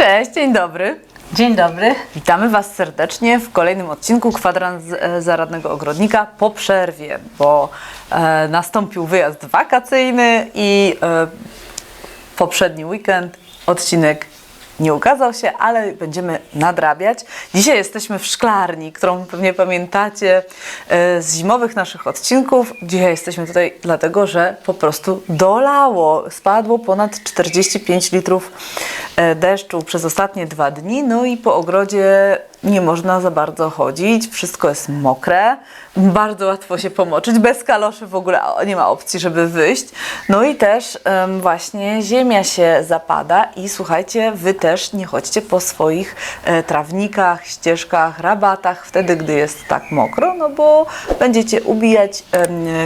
Cześć, dzień dobry. Dzień dobry. Witamy Was serdecznie w kolejnym odcinku Kwadrans e, Zaradnego Ogrodnika po przerwie, bo e, nastąpił wyjazd wakacyjny i e, poprzedni weekend odcinek nie ukazał się, ale będziemy nadrabiać. Dzisiaj jesteśmy w szklarni, którą pewnie pamiętacie e, z zimowych naszych odcinków. Dzisiaj jesteśmy tutaj dlatego, że po prostu dolało. Spadło ponad 45 litrów e, deszczu przez ostatnie dwa dni, no i po ogrodzie nie można za bardzo chodzić, wszystko jest mokre, bardzo łatwo się pomoczyć, bez kaloszy w ogóle nie ma opcji, żeby wyjść. No i też em, właśnie ziemia się zapada i słuchajcie, wy nie chodźcie po swoich e, trawnikach, ścieżkach, rabatach wtedy, gdy jest tak mokro, no bo będziecie ubijać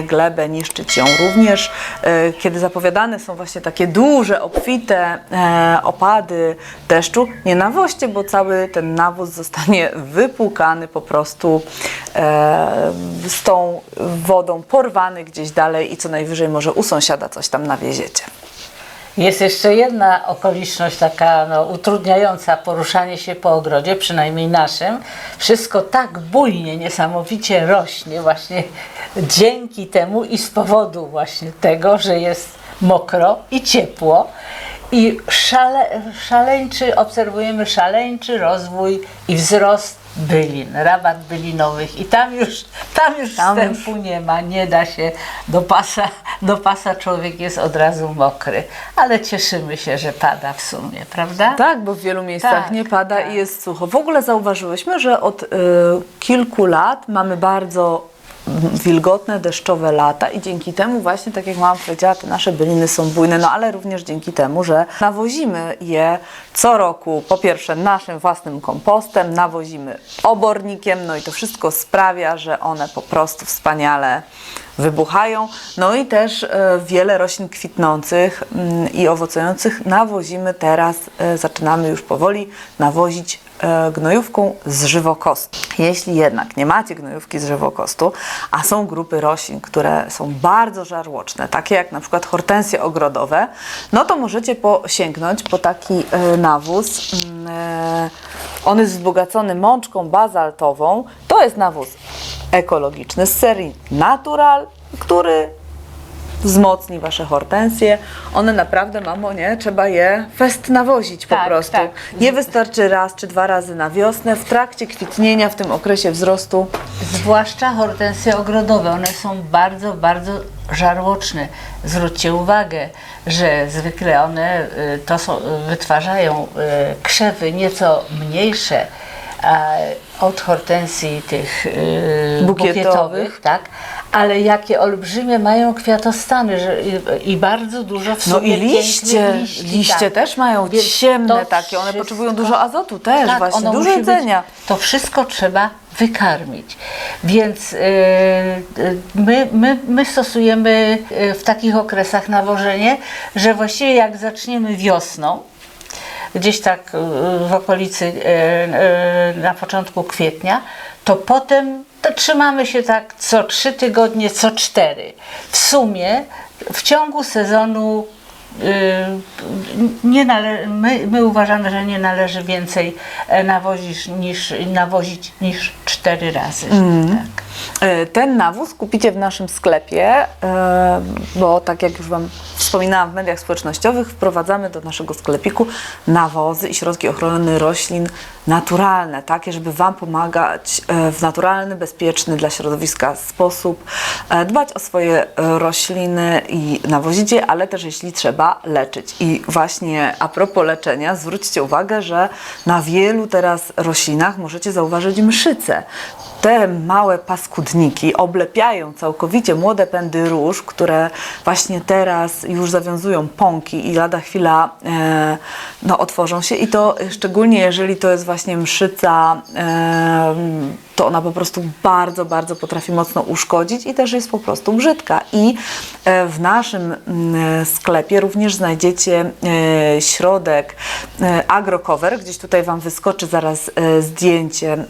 glebę, niszczyć ją również. E, kiedy zapowiadane są właśnie takie duże, obfite e, opady deszczu, nie nawoźcie, bo cały ten nawóz zostanie wypłukany po prostu z tą wodą, porwany gdzieś dalej i co najwyżej może u sąsiada coś tam nawieziecie. Jest jeszcze jedna okoliczność taka no, utrudniająca poruszanie się po ogrodzie, przynajmniej naszym. Wszystko tak bujnie, niesamowicie rośnie właśnie dzięki temu i z powodu właśnie tego, że jest mokro i ciepło. I szale, szaleńczy, obserwujemy szaleńczy rozwój i wzrost bylin, rabat bylinowych i tam już, tam już Tam już. wstępu nie ma, nie da się do pasa, do pasa człowiek jest od razu mokry, ale cieszymy się, że pada w sumie, prawda? Tak, bo w wielu miejscach Tak, nie pada tak. i jest sucho. W ogóle zauważyłyśmy, że od y, kilku lat mamy bardzo wilgotne, deszczowe lata i dzięki temu właśnie, tak jak mama powiedziała, te nasze byliny są bujne, no ale również dzięki temu, że nawozimy je co roku, po pierwsze naszym własnym kompostem, nawozimy obornikiem, no i to wszystko sprawia, że one po prostu wspaniale wybuchają. No i też e, wiele roślin kwitnących mm, i owocujących nawozimy teraz, e, zaczynamy już powoli nawozić gnojówką z żywokostu. Jeśli jednak nie macie gnojówki z żywokostu, a są grupy roślin, które są bardzo żarłoczne, takie jak na przykład hortensje ogrodowe, no to możecie posięgnąć po taki e, nawóz. mm, e, On jest wzbogacony mączką bazaltową. To jest nawóz ekologiczny z serii Natural, który wzmocni wasze hortensje. One naprawdę, mamo, nie? Trzeba je fest nawozić po Tak, prostu. tak. Nie wystarczy raz czy dwa razy na wiosnę, w trakcie kwitnienia, w tym okresie wzrostu. Zwłaszcza hortensje ogrodowe, one są bardzo, bardzo żarłoczne. Zwróćcie uwagę, że zwykle one y, to są, wytwarzają y, krzewy nieco mniejsze a, od hortensji tych y, Bukietowych. bukietowych, tak? ale jakie olbrzymie mają kwiatostany że, i, i bardzo dużo w No i liście, liści. liście tak. też mają Więc ciemne takie, one wszystko- potrzebują dużo azotu też tak, właśnie, dużo jedzenia. Być, to wszystko trzeba wykarmić. Więc yy, yy, my, my, my stosujemy yy, w takich okresach nawożenie, że właściwie jak zaczniemy wiosną, gdzieś tak yy, w okolicy yy, yy, na początku kwietnia, to potem to trzymamy się tak co trzy tygodnie, co cztery. W sumie w ciągu sezonu nie nale- my, my uważamy, że nie należy więcej e, nawozić niż, nawozić niż cztery razy. Tak. E, Ten nawóz kupicie w naszym sklepie, e, bo tak jak już Wam wspominałam w mediach społecznościowych, wprowadzamy do naszego sklepiku nawozy i środki ochrony roślin naturalne, takie, żeby Wam pomagać e, w naturalny, bezpieczny dla środowiska sposób, dbać o swoje rośliny i nawozić je, ale też jeśli trzeba leczyć. I właśnie a propos leczenia, zwróćcie uwagę, że na wielu teraz roślinach możecie zauważyć mszyce. Te małe paskudniki oblepiają całkowicie młode pędy róż, które właśnie teraz już zawiązują pąki i lada chwila e, no, otworzą się. I to szczególnie jeżeli to jest właśnie mszyca e, to ona po prostu bardzo, bardzo potrafi mocno uszkodzić i też jest po prostu brzydka. I e, w naszym mm, sklepie również znajdziecie e, środek e, AgroCover, gdzieś tutaj Wam wyskoczy zaraz zdjęcie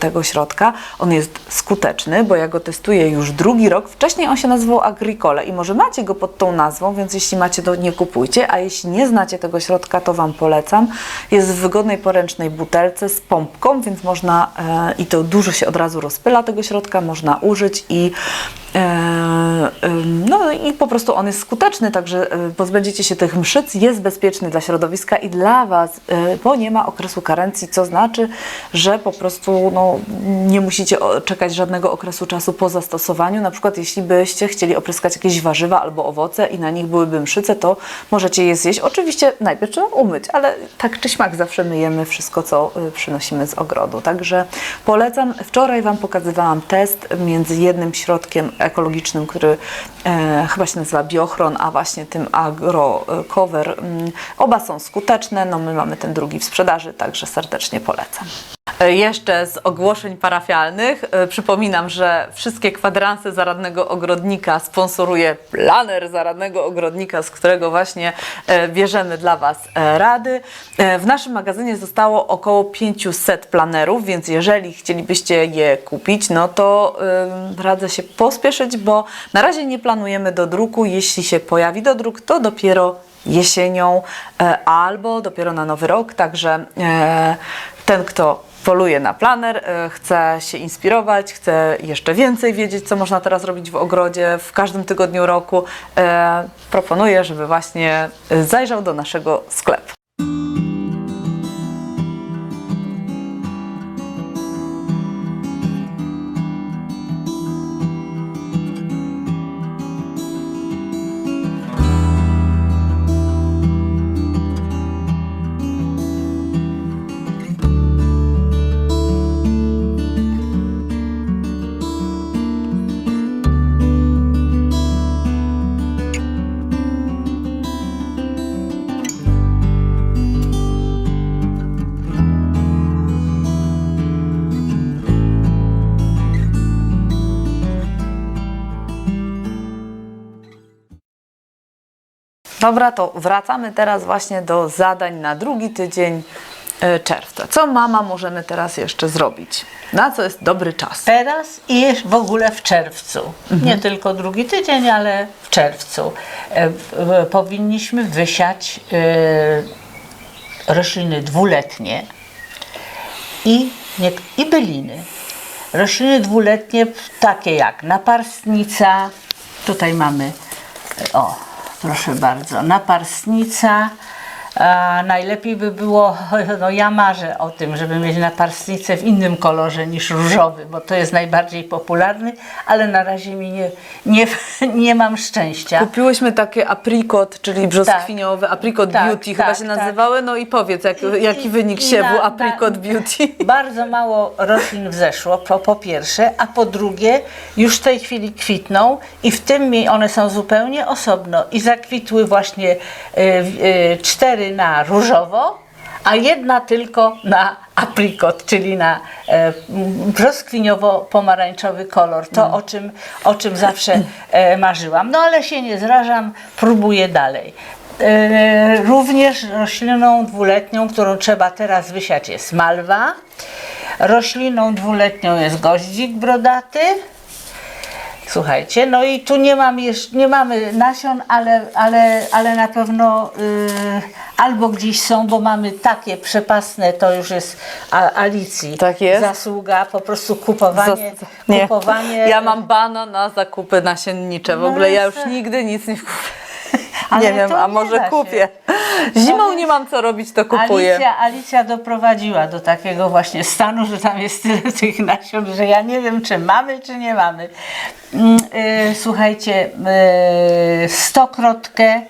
tego środka. On jest skuteczny, bo ja go testuję już drugi rok. Wcześniej on się nazywał Agricole i może macie go pod tą nazwą, więc jeśli macie, to nie kupujcie, a jeśli nie znacie tego środka, to Wam polecam. Jest w wygodnej poręcznej butelce z pompką, więc można i to dużo się od razu rozpyla tego środka, można użyć i e, ym, no i po prostu on jest skuteczny, także e, pozbędziecie się tych mszyc, jest bezpieczny dla środowiska i dla Was, e, bo nie ma okresu karencji, co znaczy, że po prostu no, nie musicie czekać żadnego okresu czasu po zastosowaniu. Na przykład jeśli byście chcieli opryskać jakieś warzywa albo owoce i na nich byłyby mszyce, to możecie je zjeść. Oczywiście najpierw trzeba umyć, ale tak czy śmak zawsze myjemy wszystko, co przynosimy z ogrodu. Także polecam. Wczoraj Wam pokazywałam test między jednym środkiem ekologicznym, który e, chyba się nazywa Biochron, a właśnie tym Agro Cover. Mm, Oba są skuteczne, no my mamy ten drugi w sprzedaży, także serdecznie polecam. E, Jeszcze z ogłoszeń parafialnych e, przypominam, że wszystkie kwadranse zaradnego ogrodnika sponsoruje planer zaradnego ogrodnika, z którego właśnie e, bierzemy dla Was rady. W naszym magazynie zostało około 500 planerów, więc jeżeli chcielibyście je kupić, no to radzę się pospieszyć, bo na razie nie planujemy do druku. Jeśli się pojawi do druk, to dopiero jesienią albo dopiero na nowy rok. Także ten, kto poluje na planer, e, chce się inspirować, chce jeszcze więcej wiedzieć, co można teraz robić w ogrodzie w każdym tygodniu roku, e, proponuję, żeby właśnie zajrzał do naszego sklepu. Dobra, to wracamy teraz właśnie do zadań na drugi tydzień e, czerwca. Co mama możemy teraz jeszcze zrobić? Na co jest dobry czas? Teraz i w ogóle w czerwcu. Nie tylko drugi tydzień, ale w czerwcu. E, e, powinniśmy wysiać e, rośliny dwuletnie i, nie, i byliny. Rośliny dwuletnie takie jak naparstnica, tutaj mamy, o proszę bardzo, naparstnica, a najlepiej by było, no ja marzę o tym, żeby mieć naparstnicę w innym kolorze niż różowy, bo to jest najbardziej popularny, ale na razie mi nie, nie, nie mam szczęścia. Kupiłyśmy takie aprikot, czyli brzoskwiniowe, aprikot Tak, beauty chyba tak, się tak. nazywały. No i powiedz, jak, I- jaki i- wynik siewu na- aprikot na- beauty? Bardzo mało roślin wzeszło, po, po pierwsze, a po drugie, już w tej chwili kwitną i w tym one są zupełnie osobno i zakwitły właśnie y, y, cztery na różowo, a jedna tylko na aprikot, czyli na e, brzoskwiniowo-pomarańczowy kolor. To, o, czym, o czym zawsze e, marzyłam. No ale się nie zrażam, próbuję dalej. E, Również rośliną dwuletnią, którą trzeba teraz wysiać jest malwa. Rośliną dwuletnią jest goździk brodaty. Słuchajcie, no i tu nie, mam jeszcze, nie mamy nasion, ale, ale, ale na pewno y, albo gdzieś są, bo mamy takie przepasne, to już jest a, Alicji Tak jest. zasługa, po prostu kupowanie, Zas- nie. kupowanie Ja mam bana na zakupy nasiennicze. W No ogóle ja już nigdy nic nie kupię. Nie wiem, a może da się. Zimą No nie mam co robić, to kupuję. Alicja, Alicja doprowadziła do takiego właśnie stanu, że tam jest tyle tych nasion, że ja nie wiem, czy mamy, czy nie mamy. Mm, y, słuchajcie, y, stokrotkę.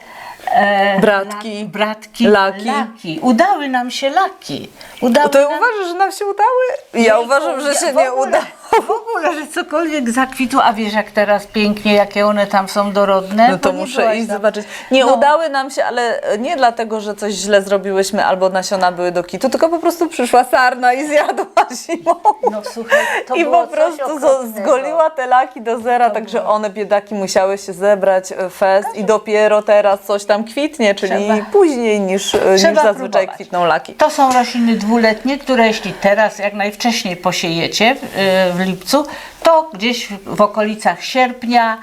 e, Bratki, la- bratki, laki. laki. Udały nam się laki. Udały To nam... uważasz, że nam się udały? Ja uważam, że się nie ogóle, uda. W ogóle, że cokolwiek zakwitło, a wiesz jak teraz pięknie, jakie one tam są dorodne. No to muszę iść zobaczyć. Nie No. udały nam się, ale nie dlatego, że coś źle zrobiłyśmy albo nasiona były do kitu, tylko po prostu przyszła sarna i zjadła zimą. No słuchaj, to I było po prostu zgoliła te laki do zera, także one biedaki musiały się zebrać e, fest i dopiero teraz coś tam kwitnie, czyli Trzeba- później niż, e, niż zazwyczaj próbować. kwitną laki. To są rośliny dwuletnie, które jeśli teraz jak najwcześniej posiejecie w, y, lipcu, to gdzieś w, okolicach sierpnia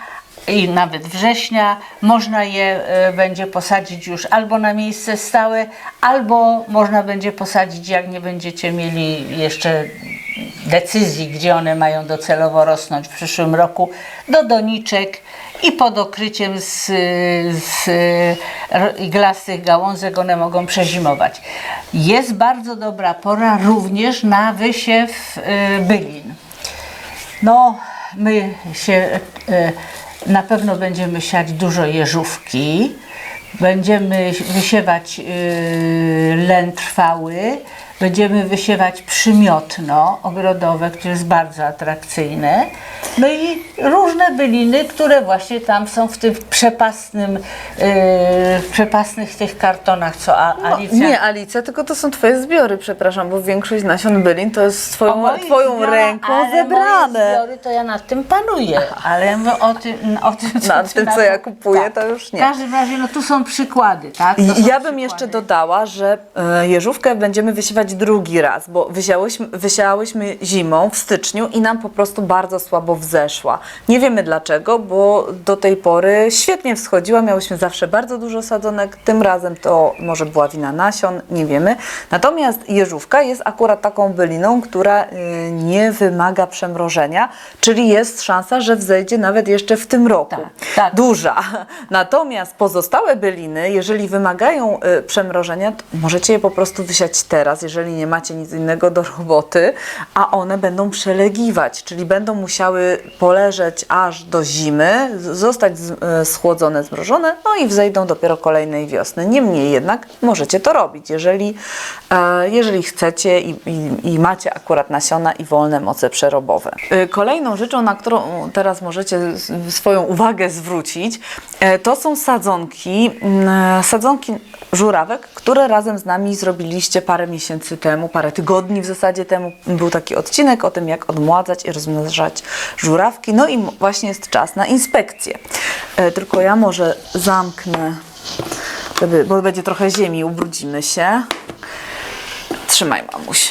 i nawet września można je y, będzie posadzić już albo na miejsce stałe, albo można będzie posadzić, jak nie będziecie mieli jeszcze decyzji, gdzie one mają docelowo rosnąć w przyszłym roku, do doniczek i pod okryciem z, z ro- iglastych gałązek one mogą przezimować. Jest bardzo dobra pora również na wysiew y, bylin. No, my się e, na pewno będziemy siać dużo jeżówki, będziemy wysiewać e, len trwały, będziemy wysiewać przymiotno ogrodowe, które jest bardzo atrakcyjne. No i różne byliny, które właśnie tam są w tym przepastnym, e, w przepastnych tych kartonach, co A- Alicja No, Nie Alicja, tylko to są twoje zbiory, przepraszam, bo większość nasion bylin to jest twoją, twoją zbiorach, ręką zebrane. Moje zbiory to ja nad tym panuję, ale o tym, o tym co, Nad ty tym, co ja kupuję, to już nie. W każdym razie, no tu są przykłady, tak? To Ja bym przykłady. jeszcze dodała, że e, jeżówkę będziemy wysiewać drugi raz, bo wysiałyśmy, wysiałyśmy zimą w styczniu i nam po prostu bardzo słabo wzeszła. Nie wiemy dlaczego, bo do tej pory świetnie wschodziła, miałyśmy zawsze bardzo dużo sadzonek, tym razem to może była wina nasion, nie wiemy. Natomiast jeżówka jest akurat taką byliną, która e, nie wymaga przemrożenia, czyli jest szansa, że wzejdzie nawet jeszcze w tym roku. Tak, tak. Duża. Natomiast pozostałe byliny, jeżeli wymagają y, przemrożenia, to możecie je po prostu wysiać teraz, jeżeli nie macie nic innego do roboty, a one będą przelegiwać, czyli będą musiały poleżeć aż do zimy, zostać y, schłodzone, zmrożone, no i wzejdą dopiero kolejnej wiosny. Niemniej jednak możecie to robić, jeżeli, e, jeżeli chcecie i, i, i macie akurat nasiona i wolne moce przerobowe. Y, Kolejną rzeczą, na którą teraz możecie swoją uwagę zwrócić, e, to są sadzonki, mm, sadzonki żurawek, które razem z nami zrobiliście parę miesięcy temu, parę tygodni w zasadzie temu. Był taki odcinek o tym, jak odmładzać i rozmnażać żurawki. No i właśnie jest czas na inspekcję. E, Tylko ja może zamknę, bo będzie trochę ziemi, ubrudzimy się. Trzymaj, mamuś.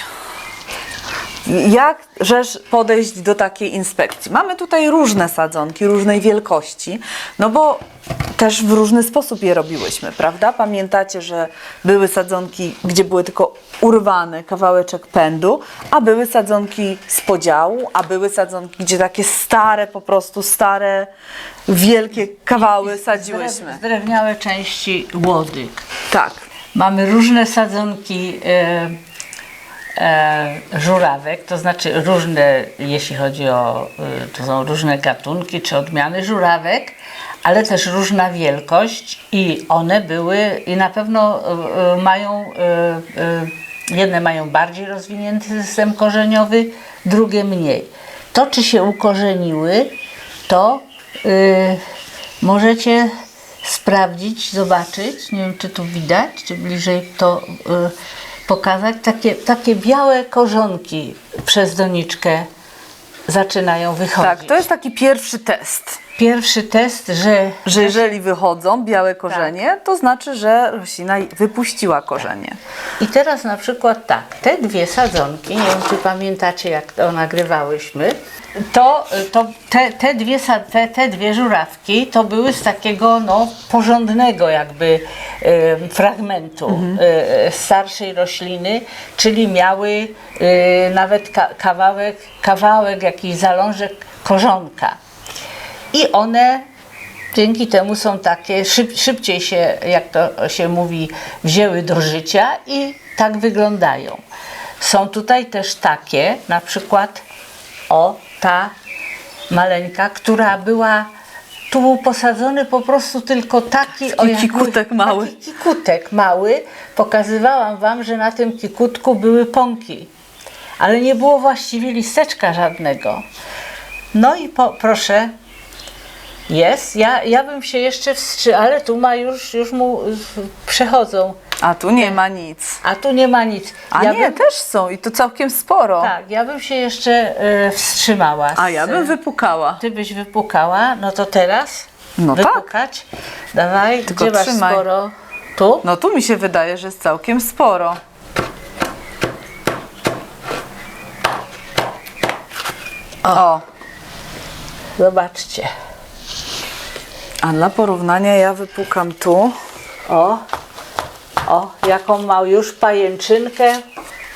Jak żeż podejść do takiej inspekcji? Mamy tutaj różne sadzonki, różnej wielkości, no bo też w różny sposób je robiłyśmy, prawda? Pamiętacie, że były sadzonki, gdzie były tylko urwany kawałeczek pędu, a były sadzonki z podziału, a były sadzonki, gdzie takie stare, po prostu stare, wielkie kawały sadziłyśmy. Zdrewniałe części łodyg. Tak. Mamy różne sadzonki e, żurawek, to znaczy różne, jeśli chodzi o, e, to są różne gatunki czy odmiany żurawek, ale też różna wielkość i one były i na pewno e, e, mają, e, e, jedne mają bardziej rozwinięty system korzeniowy, drugie mniej. To, czy się ukorzeniły, to możecie sprawdzić, zobaczyć. Nie wiem, czy tu widać, czy bliżej to pokazać. Takie, takie białe korzonki przez doniczkę zaczynają wychodzić. Tak, to jest taki pierwszy test. Pierwszy test, że że jeżeli wychodzą białe korzenie, to znaczy, że roślina wypuściła korzenie. I teraz na przykład tak, te dwie sadzonki, nie wiem czy pamiętacie jak to nagrywałyśmy, to, to te, te, dwie, te, te dwie żurawki to były z takiego no, porządnego jakby e, fragmentu e, starszej rośliny, czyli miały e, nawet ka- kawałek, kawałek jakiś zalążek korzonka. I one dzięki temu są takie, szyb, szybciej się, jak to się mówi, wzięły do życia i tak wyglądają. Są tutaj też takie, na przykład o ta maleńka, która była tu był posadzony po prostu tylko taki jakby- kikutek mały. Taki kikutek mały. Pokazywałam wam, że na tym kikutku były pąki. ale nie było właściwie listeczka żadnego. No i po, proszę, jest. Ja, ja bym się jeszcze wstrzymała, ale tu ma już, już mu przechodzą, A tu nie ma nic. a tu nie ma nic. A ja nie, bym, też są i to całkiem sporo. Tak, ja bym się jeszcze y, wstrzymała. A ja z- bym wypukała. Ty byś wypukała, no to teraz No tak. wypukać. Dawaj, Tylko gdzie masz trzymaj. sporo? Tu? No tu mi się wydaje, że jest całkiem sporo. O, Zobaczcie. A dla porównania ja wypukam tu. O, o, jaką ma już pajęczynkę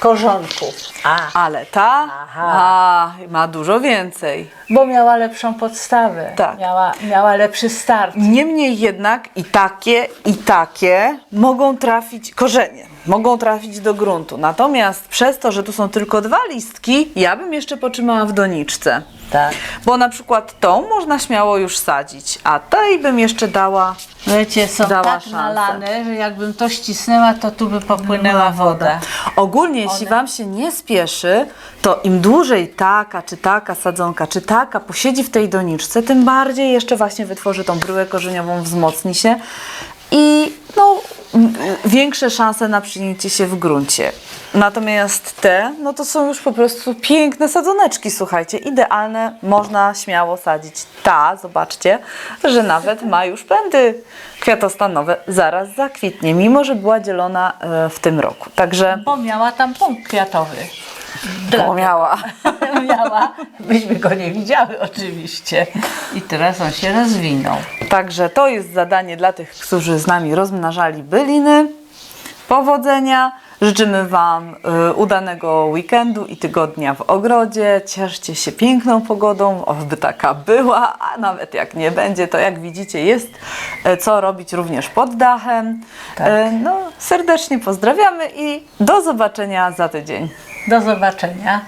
korzonków. A, Ale ta Aha. a, ma dużo więcej. bo miała lepszą podstawę. Tak. Miała, miała lepszy start. Niemniej jednak i takie, i takie mogą trafić, korzenie, mogą trafić do gruntu. Natomiast przez to, że tu są tylko dwa listki, ja bym jeszcze potrzymała w doniczce. Tak. Bo na przykład tą można śmiało już sadzić, a tej bym jeszcze dała Wiecie, są Dała tak szansę. nalane, że jakbym to ścisnęła, to tu by popłynęła woda. Ogólnie, jeśli Wam się nie spieszy, to im dłużej taka, czy taka sadzonka, czy taka posiedzi w tej doniczce, tym bardziej jeszcze właśnie wytworzy tą bryłę korzeniową, wzmocni się i no, większe szanse na przyjęcie się w gruncie. Natomiast te, no to są już po prostu piękne sadzoneczki, słuchajcie, idealne, można śmiało sadzić. Ta, zobaczcie, że nawet ma już pędy kwiatostanowe, zaraz zakwitnie, mimo że była dzielona e, w tym roku. Także Bo miała tam punkt kwiatowy. Bo miała. miała, byśmy go nie widziały oczywiście. I teraz on się rozwinął. Także to jest zadanie dla tych, którzy z nami rozmnażali byliny. Powodzenia. Życzymy Wam y, udanego weekendu i tygodnia w ogrodzie. Cieszcie się piękną pogodą, oby taka była, a nawet jak nie będzie, to jak widzicie jest e, co robić również pod dachem. Tak. E, No, serdecznie pozdrawiamy i do zobaczenia za tydzień. Do zobaczenia.